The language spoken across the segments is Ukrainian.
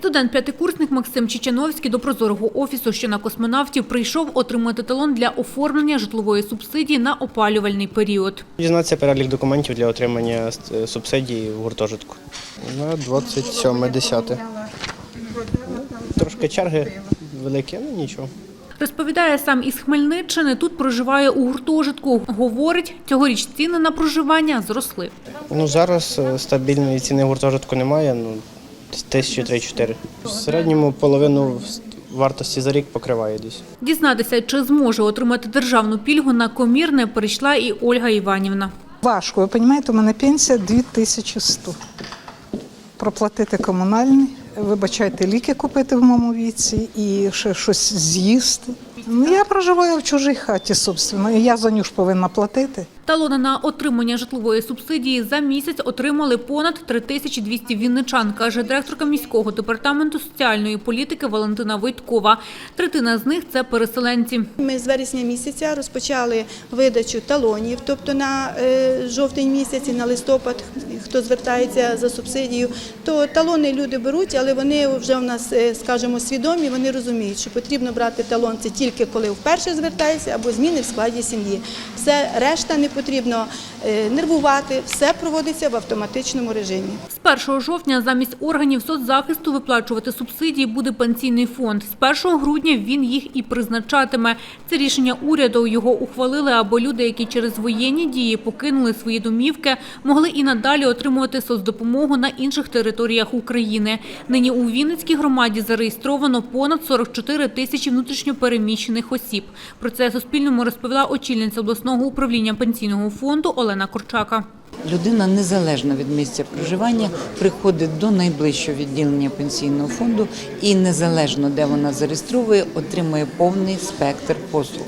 Студент-п'ятикурсник Максим Чечановський до прозорого офісу, що на космонавтів, прийшов отримати талон для оформлення житлової субсидії на опалювальний період. Дізнатися перелік документів для отримання е, субсидії в гуртожитку. На 27.10. Трошки черги великі, ну нічого. Розповідає сам із Хмельниччини, тут проживає у гуртожитку. Говорить, цьогоріч ціни на проживання зросли. Ну зараз е, стабільної ціни гуртожитку немає, ну десь тисячі три-чотири. В середньому половину вартості за рік покриває десь. Дізнатися, чи зможе отримати державну пільгу на комірне, прийшла і Ольга Іванівна. Важко, ви розумієте, у мене пенсія 2100. Проплатити комунальні, вибачайте, ліки купити в моєму віці і ще щось з'їсти. Ну, я проживаю в чужій хаті, собственно, і я за нього ж повинна платити. Талони на отримання житлової субсидії за місяць отримали понад 3200 вінничан, каже директорка міського департаменту соціальної політики Валентина Войткова. Третина з них це переселенці. Ми з вересня місяця розпочали видачу талонів, тобто на е, жовтень місяць і на листопад, хто звертається за субсидію, то талони люди беруть, але вони вже у нас, е, скажімо, свідомі, вони розуміють, що потрібно брати талон це тільки коли вперше звертається або зміни в складі сім'ї. Все решта не потрібно нервувати, все проводиться в автоматичному режимі. З 1 жовтня замість органів соцзахисту виплачувати субсидії буде пенсійний фонд. З 1 грудня він їх і призначатиме. Це рішення уряду. Його ухвалили, аби люди, які через воєнні дії покинули свої домівки, могли і надалі отримувати соцдопомогу на інших територіях України. Нині у Вінницькій громаді зареєстровано понад 44 тисячі внутрішньопереміщених осіб. Про це Суспільному розповіла очільниця обласного управління пенсійного фонду Олена Корчака. Людина незалежно від місця проживання приходить до найближчого відділення пенсійного фонду і незалежно де вона зареєстровує, отримує повний спектр послуг.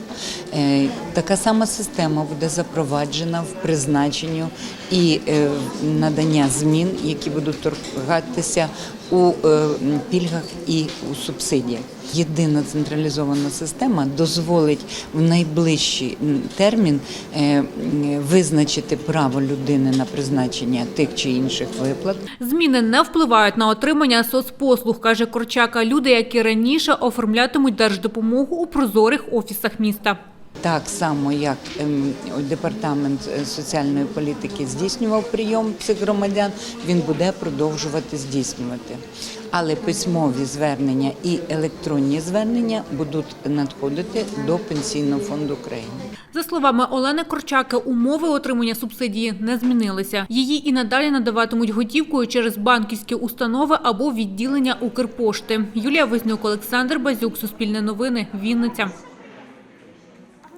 Е, Така сама система буде запроваджена в призначенню і е, надання змін, які будуть торгатися у е, пільгах і у субсидіях. Єдина централізована система дозволить в найближчий термін визначити право людини на призначення тих чи інших виплат. Зміни не впливають на отримання соцпослуг, каже Корчака. Люди, які раніше оформлятимуть держдопомогу у прозорих офісах міста. Так само, як ем, департамент е, соціальної політики здійснював прийом цих громадян, він буде продовжувати здійснювати. Але письмові звернення і електронні звернення будуть надходити до Пенсійного фонду України. За словами Олени Корчаки, умови отримання субсидії не змінилися. Її і надалі надаватимуть готівкою через банківські установи або відділення Укрпошти. Юлія Вознюк, Олександр Базюк, Суспільне новини, Вінниця.